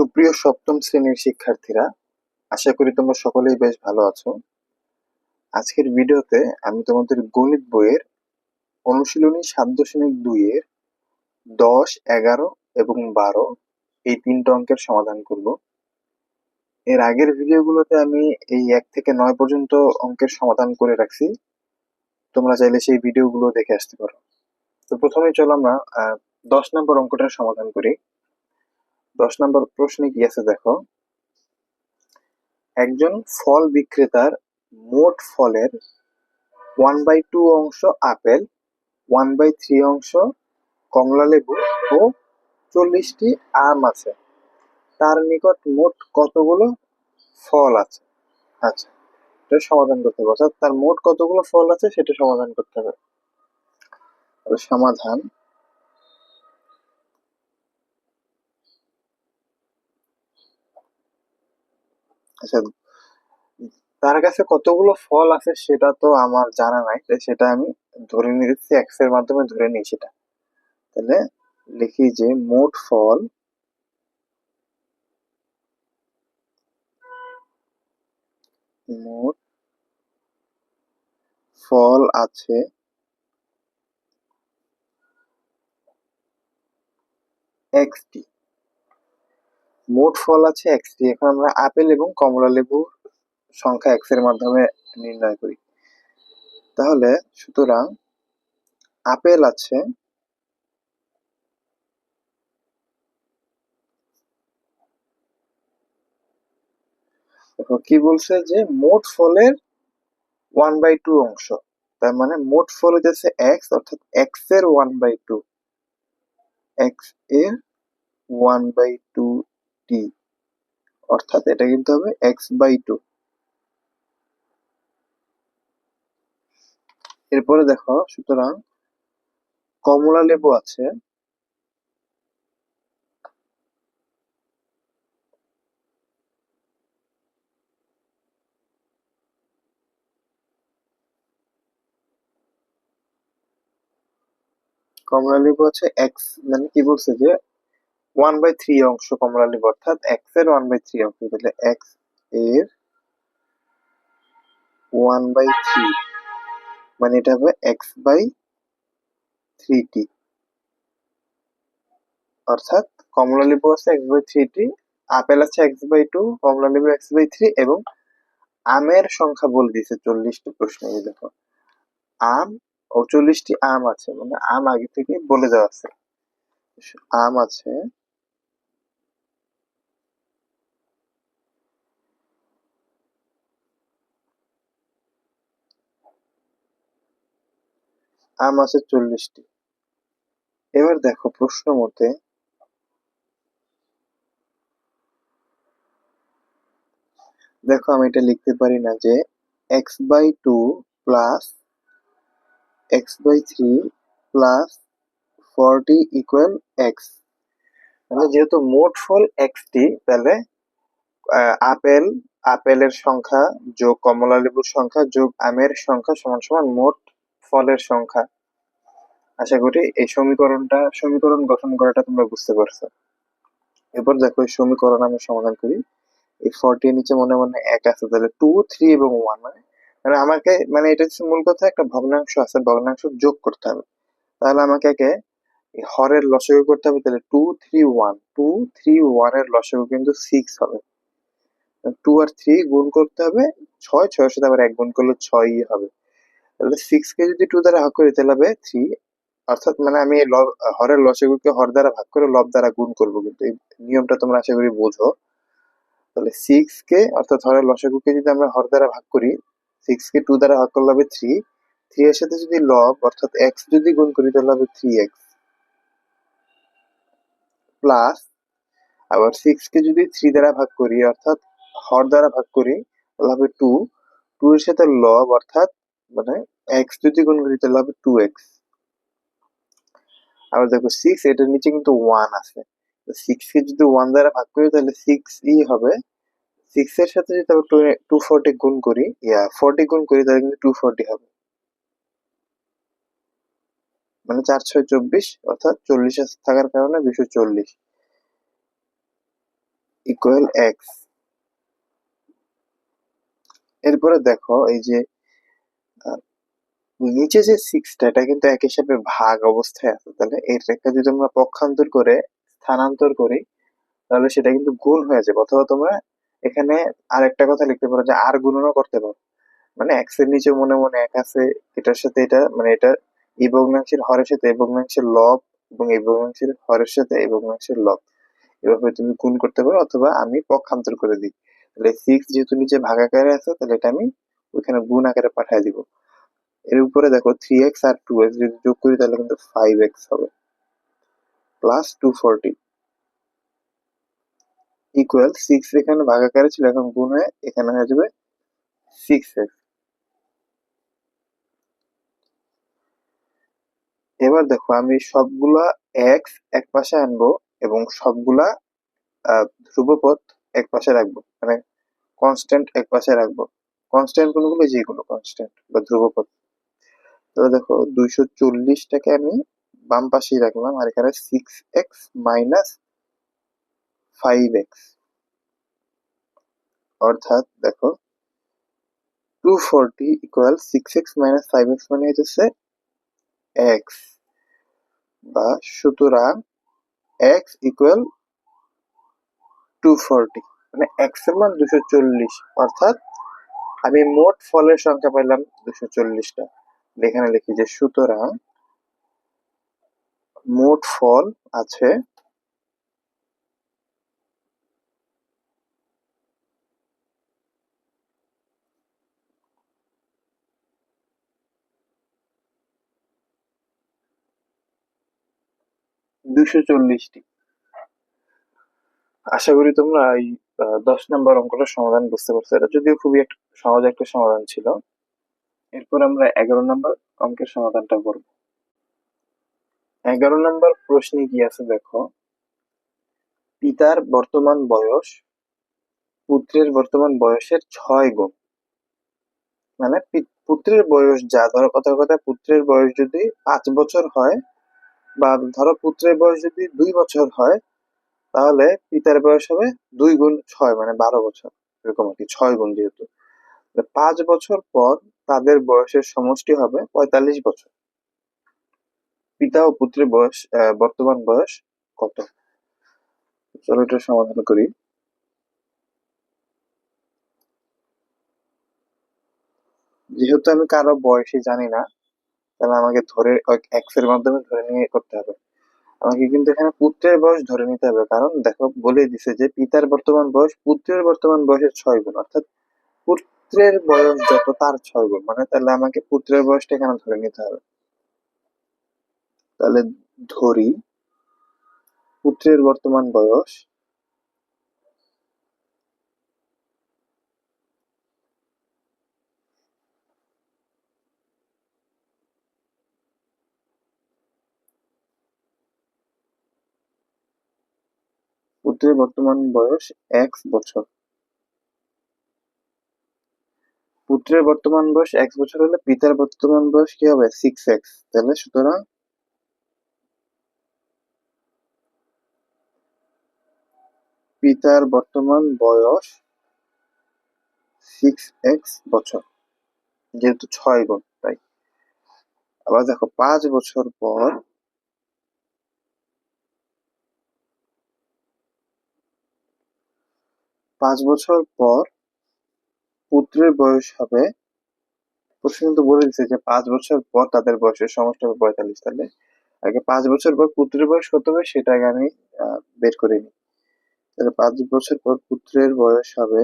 সুপ্রিয় সপ্তম শ্রেণির শিক্ষার্থীরা, আশা করি তোমরা সকলেই বেশ ভালো আছো। আজকের ভিডিওতে আমি তোমাদের গণিত বইয়ের অনুশীলনী সাত দশমিক দুই এর দশ, এগারো এবং বারো এই তিনটা অঙ্কের সমাধান করব। এর আগের ভিডিওগুলোতে আমি এই এক থেকে নয় পর্যন্ত অঙ্কের সমাধান করে রাখছি। তোমরা চাইলে সেই ভিডিওগুলো দেখে আসতে পারো। তো প্রথমে চলো আমরা দশ নম্বর অঙ্কটার সমাধান করি। দশ নম্বর প্রশ্নে কি আছে দেখো? একজন ফল বিক্রেতার মোট ফলের ওয়ান বাই টু অংশ আপেল ওয়ান বাই থ্রি অংশ কমলালেবু ও চল্লিশটি আম আছে। তার নিকট মোট কতগুলো ফল আছে? আচ্ছা এটা সমাধান করতে হবে। অর্থাৎ তার মোট কতগুলো ফল আছে সেটা সমাধান করতে হবে। সমাধান আচ্ছা তার কাছে কতগুলো ফল আছে সেটা তো আমার জানা নাই সেটা আমি ধরে নিয়েছি এক্সের মাধ্যমে ধরে নিই সেটা তাহলে লিখি যে মোট ফল মোট ফল আছে এক্সটি মোট ফল আছে এক্সটি এখন আমরা আপেল এবং কমলা লেবুর সংখ্যা এক্সের মাধ্যমে নির্ণয় করি। তাহলে সুতরাং আপেল আছে কি বলছে যে মোট ফলের ওয়ান বাই টু অংশ। তার মানে মোট ফল হচ্ছে এক্স অর্থাৎ এক্সের ওয়ান বাই টু এক্সের ওয়ান বাই টু টি। অর্থাৎ এটা কিন্তু হবে এক্স বাই টু এরপরে দেখো, সুতরাং কমলা লেবু আছে। কমলা লেবু আছে এক্স মানে কি বলছে যে ওয়ান বাই থ্রি অংশ কমলা লেবু অর্থাৎ এক্সের ওয়ান বাই থ্রি অংশ। তাহলে এক্সের ওয়ান বাই থ্রি মানে এটা হবে এক্স বাই থ্রি টি অর্থাৎ কমলা লেবু আছে এক্স বাই থ্রি টি আপেল আছে এক্স বাই টু কমলা লেবু এক্স বাই থ্রি এবং আমের সংখ্যা বলে দিয়েছে চল্লিশটি প্রশ্ন দেখো। আম, ও চল্লিশটি আম আছে মানে আম আগে থেকে বলে দেওয়া আছে। আম আছে আম আছে চল্লিশটি। এবার দেখো প্রশ্ন মতে দেখো আমি এটা লিখতে পারি না যে X by two plus X by three plus forty equal X মানে যেহেতু মোট ফল এক্সটি তাহলে আপেল, আপেলের সংখ্যা যোগ কমলা লেবুর সংখ্যা যোগ আমের সংখ্যা সমান সমান মোট ফলের সংখ্যা। আশা করি এই সমীকরণটা, সমীকরণ গঠন করাটা তোমরা বুঝতে পারছ। এরপর দেখো এই সমীকরণ আমি সমাধান করি। এই ফর্টি নিচে মনে মনে এক আছে, তাহলে টু থ্রি এবং ওয়ান মানে মানে আমাকে মানে এটা হচ্ছে মূল কথা, একটা ভগ্নাংশ আছে, ভগ্নাংশ যোগ করতে হবে। তাহলে আমাকে একে হরের লসাগু করতে হবে, তাহলে two three one two three ওয়ানের লসাগু কিন্তু সিক্স হবে। টু আর থ্রি গুণ করতে হবে, ছয়, ছয়ের সাথে আবার এক গুণ করলে ছয়ই হবে। তাহলে সিক্স কে যদি টু দ্বারা ভাগ করি, তাহলে হবে থ্রি অর্থাৎ মানে আমি হরের লসাগুকে হর দ্বারা ভাগ করে লব দ্বারা গুণ করব, কিন্তু এই নিয়মটা তোমরা আশা করি বোঝো। তাহলে সিক্স কে, অর্থাৎ হরের লসাগুকে যদি আমরা হর দ্বারা ভাগ করি সিক্স কে টু দ্বারা ভাগ করলে হবে থ্রি থ্রি এর সাথে যদি লব, অর্থাৎ এক্স যদি গুণ করি, তাহলে হবে থ্রি এক্স প্লাস আবার সিক্স কে যদি থ্রি দ্বারা ভাগ করি, অর্থাৎ হর দ্বারা ভাগ করি, তাহলে হবে টু টু এর সাথে লব, অর্থাৎ মানে এক্স যদি গুণ করি তাহলে হবে টু এক্স আবার দেখো সিক্স এটার নিচে কিন্তু ওয়ান আছে। সিক্স কে যদি ওয়ান দ্বারা ভাগ করি, তাহলে সিক্স ই হবে। সিক্স এর সাথে যদি আবার টু ফোরটি গুণ করি ইয়া ফোরটি গুণ করি, তাহলে কিন্তু টু ফোরটি হবে। মানে চার, ছয়, চব্বিশ, অর্থাৎ চল্লিশ থাকার কারণে দুশো চল্লিশ। ইকুয়াল এক্স এরপরে দেখো, এই যে নিচে যে সিক্সটা এটা কিন্তু একই সাথে ভাগ অবস্থায় আছে। তাহলে এটাকে যদি আমরা পক্ষান্তর করে স্থানান্তর করি, তাহলে সেটা কিন্তু গুণ হয়ে যাবে। অথবা তোমরা এখানে আর একটা কথা লিখতে পারো যে আর গুণনও করতে পারো। মানে এক্সের নিচে মনে মনে এক আছে, এটার সাথে এটা মানে এটা এই ভগ্নাংশের হরের সাথে এই ভগ্নাংশের লব এবং এই ভগ্নাংশের হরের সাথে এই ভগ্নাংশের লব। এভাবে তুমি গুণ করতে পারো অথবা আমি পক্ষান্তর করে দিই। তাহলে সিক্স যেহেতু নিচে ভাগ আকারে আছে, তাহলে এটা আমি ওইখানে গুণ আকারে পাঠিয়ে দিব। এর উপরে দেখো থ্রি এক্স আর টু এক্স যদি যোগ করি তাহলে কিন্তু ফাইভ এক্স হবে। Plus two forty equal six এখানে ভাগ আকারে ছিল এখন গুণ হয়ে এখানে হয়ে যাবে সিক্স এক্স এবার দেখো আমি সবগুলা এক্স এক পাশে আনব এবং সবগুলা আহ, ধ্রুবপদ এক পাশে রাখব মানে কনস্ট্যান্ট এক পাশে রাখব। কনস্ট্যান্ট কোনগুলো? যেগুলো কনস্ট্যান্ট বা ধ্রুবপদ তাহলে দেখো দুইশো চল্লিশটাকে আমি বাম পাশেই রাখলাম, আর এখানে six X minus five X অর্থাৎ দেখো two forty equal six X minus five X মানে হচ্ছে এক্স বা সুতরাং এক্স ইকুয়াল টু ফোরটি মানে এক্সের মান দুশো চল্লিশ। অর্থাৎ আমি মোট ফলের সংখ্যা পাইলাম দুশো চল্লিশটা। এখানে লিখি যে, সুতরাং মোট ফল আছে দুশো চল্লিশটি। আশা করি তোমরা এই দশ নম্বর অঙ্কটার সমাধান বুঝতে পারছ। এটা যদিও খুবই একটা সহজ একটা সমাধান ছিল। এরপর আমরা এগারো নম্বর অঙ্কের সমাধানটা করব। এগারো নম্বর প্রশ্নে কি আছে দেখো? পিতার বর্তমান বয়স পুত্রের বর্তমান বয়সের ছয় গুণ। মানে পুত্রের বয়স যা, ধরো কথার কথা পুত্রের বয়স যদি পাঁচ বছর হয় বা ধরো পুত্রের বয়স যদি দুই বছর হয়, তাহলে পিতার বয়স হবে দুই গুণ ছয় মানে বারো বছর। এরকম আর কি, ছয় গুণ যেহেতু। পাঁচ বছর পর তাদের বয়সের সমষ্টি হবে পঁয়তাল্লিশ বছর। পিতা ও পুত্রের বয়স বর্তমান বয়স কত? চলো এটা সমাধান করি। যেহেতু আমি কারও বয়সই জানি না, তাহলে আমাকে ধরে এক্সের মাধ্যমে ধরে নিয়ে করতে হবে। আমাকে কিন্তু এখানে পুত্রের বয়স ধরে নিতে হবে, কারণ দেখো বলে দিছে যে পিতার বর্তমান বয়স পুত্রের বর্তমান বয়সের ছয় গুণ, অর্থাৎ পুত্রের বয়স যত, তার ছয় গুণ। মানে তাহলে আমাকে পুত্রের বয়সটা এখানে ধরে নিতে হবে। তাহলে ধরি, পুত্রের বর্তমান বয়স পুত্রের বর্তমান বয়স এক বছর। পুত্রের বর্তমান বয়স এক্স বছর হলে পিতার বর্তমান বয়স কি হবে? সিক্স এক্স তাহলে সুতরাং পিতার বর্তমান বয়স সিক্স এক্স বছর। যেহেতু ছয় গুণ, তাই। আবার দেখো, পাঁচ বছর পর পাঁচ বছর পর পুত্রের বয়স হবে প্রশ্ন কিন্তু বলে দিচ্ছে যে পাঁচ বছর পর তাদের বয়সের সমষ্টি হবে পঁয়তাল্লিশ তাহলে। আগে পাঁচ বছর পর পুত্রের বয়স কত হবে সেটা আগে আমি বের করে নিই। তাহলে পাঁচ বছর পর পুত্রের বয়স হবে,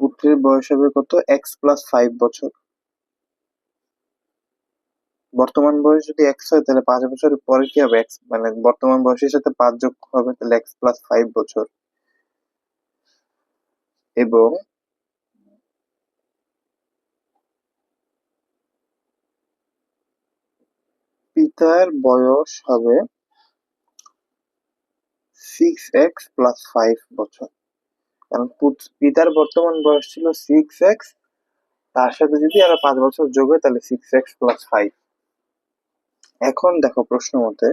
পুত্রের বয়স হবে কত? এক্স প্লাস ফাইভ বছর। বর্তমান বয়স যদি এক্স হয়, তাহলে পাঁচ বছর পরে কি হবে এক্স মানে বর্তমান বয়সের সাথে পাঁচ যোগ হবে, তাহলে এক্স প্লাস ফাইভ বছর। এবং পিতার বয়স হবে সিক্স এক্স প্লাস ফাইভ বছর। কারণ পিতার বর্তমান বয়স ছিল সিক্স এক্স তার সাথে যদি আরও পাঁচ বছর যোগ হয়, তাহলে সিক্স এক্স প্লাস ফাইভ এখন দেখো প্রশ্ন মতে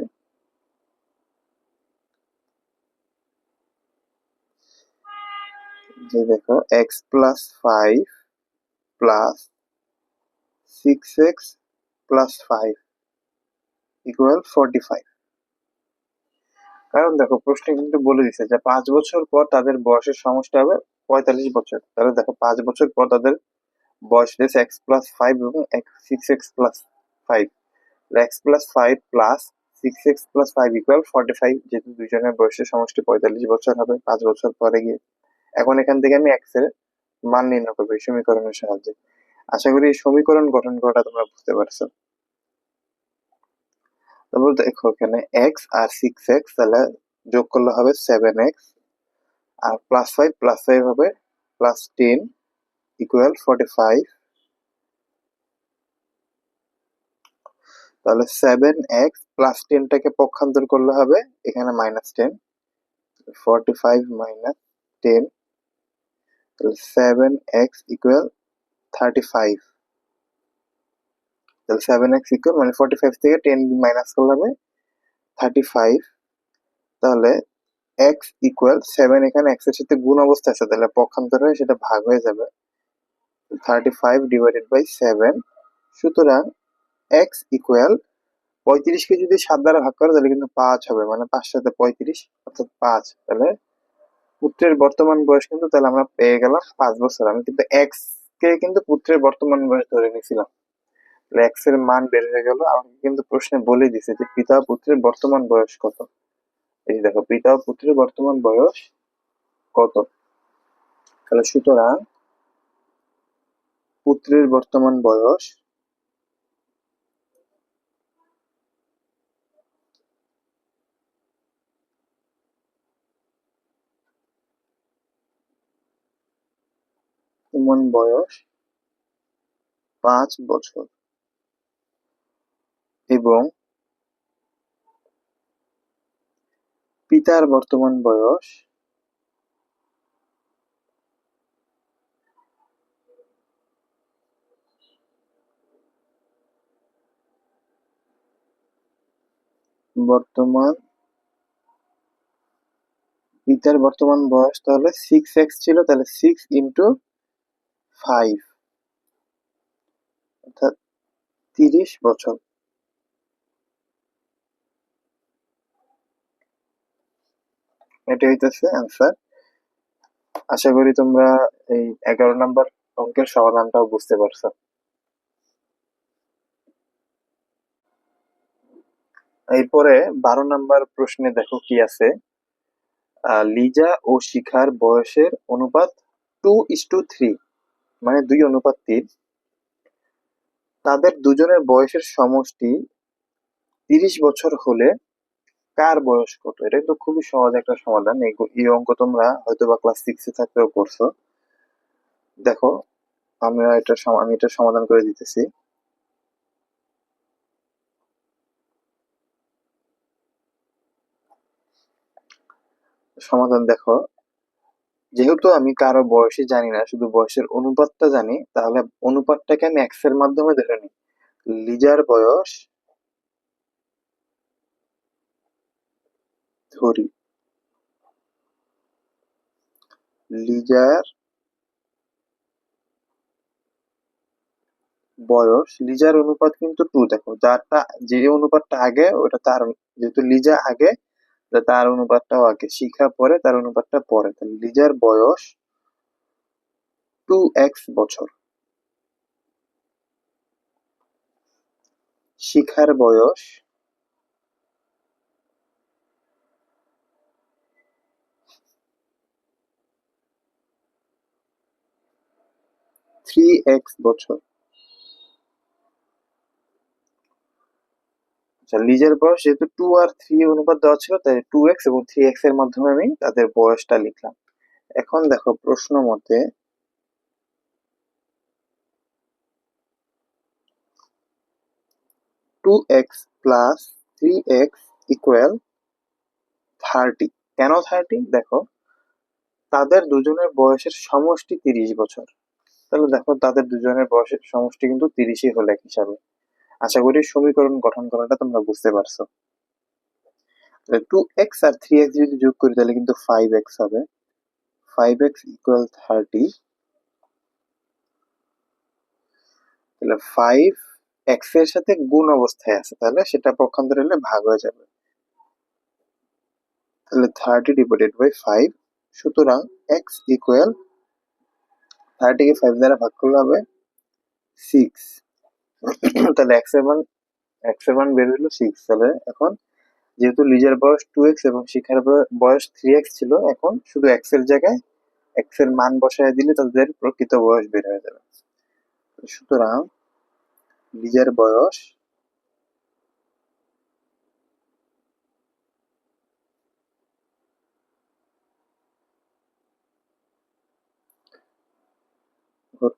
যে দেখো X plus five plus six X plus five equal forty five কারণ দেখো প্রশ্ন কিন্তু বলে দিছে যে পাঁচ বছর পর তাদের বয়সের সমষ্টি হবে পঁয়তাল্লিশ বছর। তাহলে দেখো পাঁচ বছর পর তাদের বয়স রয়েছে এক্স প্লাস ফাইভ এবং six X plus five X plus five plus six X plus five equal forty five যেহেতু দুজনের বয়সের সমষ্টি পঁয়তাল্লিশ বছর হবে, পাঁচ বছর পরে গিয়ে। এখন এখান থেকে আমি এক্সের মান নির্ণয় করব এই সমীকরণের সাহায্যে। আশা করি এই সমীকরণ গঠন করাটা তোমরা বুঝতে পারছ। তারপর দেখো এখানে এক্স আর সিক্স এক্স তাহলে যোগ করলে হবে সেভেন এক্স আর প্লাস ফাইভ প্লাস ফাইভ হবে plus ten equal forty five তাহলে সেভেন এক্স প্লাস টেনটাকে পক্ষান্তর করলে হবে, এখানে minus ten forty five minus ten তাহলে seven X equal thirty five তাহলে সেভেন এক্স ইকুয়াল মানে ফর্টি ফাইভ থেকে টেন মাইনাস করলে হবে থার্টি ফাইভ তাহলে এক্স ইকুয়াল সেভেন এখানে এক্সের সাথে গুণ অবস্থা আছে, তাহলে পক্ষান্তর হয়ে সেটা ভাগ হয়ে যাবে thirty five divided by seven সুতরাং এক্স ইকুয়াল পঁয়ত্রিশকে যদি সাত দ্বারা ভাগ করে, তাহলে কিন্তু পাঁচ হবে। মানে পাঁচ সাথে পঁয়ত্রিশ, অর্থাৎ পাঁচ। তাহলে পুত্রের বর্তমান বয়স কিন্তু তাহলে আমরা পেয়ে গেলাম পাঁচ বছর। আমি কিন্তু এক্স কে কিন্তু পুত্রের বর্তমান বয়স ধরে নিয়েছিলাম। এক্সের মান বের হয়ে গেল। আমাকে কিন্তু প্রশ্নে বলে দিছে যে পিতা পুত্রের বর্তমান বয়স কত? এই দেখো, পিতা পুত্রের বর্তমান বয়স কত? তাহলে সুতরাং পুত্রের বর্তমান বয়স বর্তমান বয়স পাঁচ বছর এবং পিতার বর্তমান বয়স বর্তমান পিতার বর্তমান বয়স তাহলে সিক্স এক্স ছিল, তাহলে সিক্স ইন্টু ফাইভ অর্থাৎ তিরিশ বছর। এটা হইতেছে অ্যান্সার আশা করি তোমরা এই এগারো নম্বর অঙ্কের সমাধানটাও বুঝতে পারছ। এরপরে বারো নম্বর প্রশ্নে দেখো কি আছে? লিজা ও শিখার বয়সের অনুপাত টু ইস টু থ্রি মানে দুই অনুপাত তিন তাদের দুজনের বয়সের সমষ্টি তিরিশ বছর হলে কার বয়স কত? এটা তো খুবই সহজ একটা সমাধান। এই অঙ্ক তোমরা হয়তো বা ক্লাস সিক্সে থাকতেও করছ। দেখো, আমরা এটা আমি এটা সমাধান করে দিতেছি। সমাধান দেখো। যেহেতু আমি কারও বয়সে জানি না, শুধু বয়সের অনুপাতটা জানি, তাহলে অনুপাতটাকে আমি এক্সের মাধ্যমে ধরে নিই। লিজার বয়স ধরি। লিজার বয়স, লিজার অনুপাত কিন্তু টু দেখো, যারটা যে অনুপাতটা আগে, ওটা তার, যেহেতু লিজা আগে তার অনুপাতটাও আগে শিখা, পরে তার অনুপাতটা পরে। তাহলে লিজার বয়স টু এক্স বছর। শিখার বয়স থ্রি এক্স বছর। লিজের বয়স যেহেতু টু আর থ্রি অনুপাত দেওয়া ছিল, তাই টু এক্স এবং থ্রি এক্সের মাধ্যমে আমি তাদের বয়সটা লিখলাম। এখন দেখো, প্রশ্ন মতে two X plus three X equal thirty কেন থার্টি দেখো, তাদের দুজনের বয়সের সমষ্টি তিরিশ বছর। তাহলে দেখো, তাদের দুজনের বয়সের সমষ্টি কিন্তু তিরিশই হলো এক হিসাবে। আশা করি সমীকরণ গঠন করাটা তোমরা বুঝতে পারছ। টু এক্স আর থ্রি এক্স যদি যোগ করি, তাহলে কিন্তু ফাইভ এক্স হবে। ফাইভ এক্স ইকুয়াল থার্টি তাহলে ফাইভ এক্সের সাথে গুণ অবস্থায় আছে, তাহলে সেটা পক্ষান্তর হলে ভাগ হয়ে যাবে। তাহলে থার্টি ডিভাইডেড বাই ফাইভ সুতরাং এক্স ইকুয়াল থার্টিকে ফাইভ দ্বারা ভাগ করলে হবে সিক্স তাহলে মান এক্সের মান বের হলো সিক্স তাহলে এখন যেহেতু লিজার বয়স টু এক্স এবং শিখার বয়স থ্রি এক্স ছিল, এখন শুধু এক্সের জায়গায় এক্সের মান বসায় দিলে তাদের প্রকৃত বয়স বের হয়ে যাবে। সুতরাং লিজার বয়স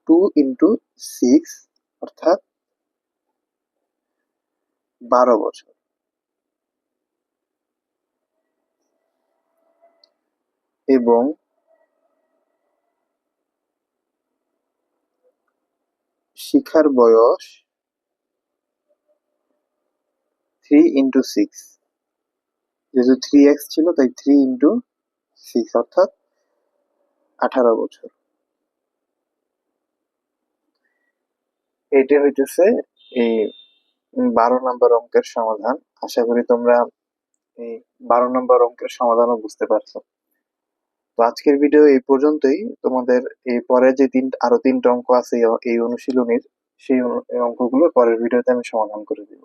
টু ইন্টু সিক্স অর্থাৎ বারো বছর। এবং শিখার বয়স থ্রি ইন্টু সিক্স যেহেতু থ্রি এক্স ছিল, তাই থ্রি ইন্টু সিক্স অর্থাৎ আঠারো বছর। এটা হইতেছে এই বারো নম্বর অঙ্কের সমাধান। আশা করি তোমরা এই বারো নম্বর অঙ্কের সমাধানও বুঝতে পারছ। তো আজকের ভিডিও এই পর্যন্তই। তোমাদের এই পরে যে তিন আরও তিনটা অঙ্ক আছে এই অনুশীলনীর, সেই অঙ্কগুলো পরের ভিডিওতে আমি সমাধান করে দিব।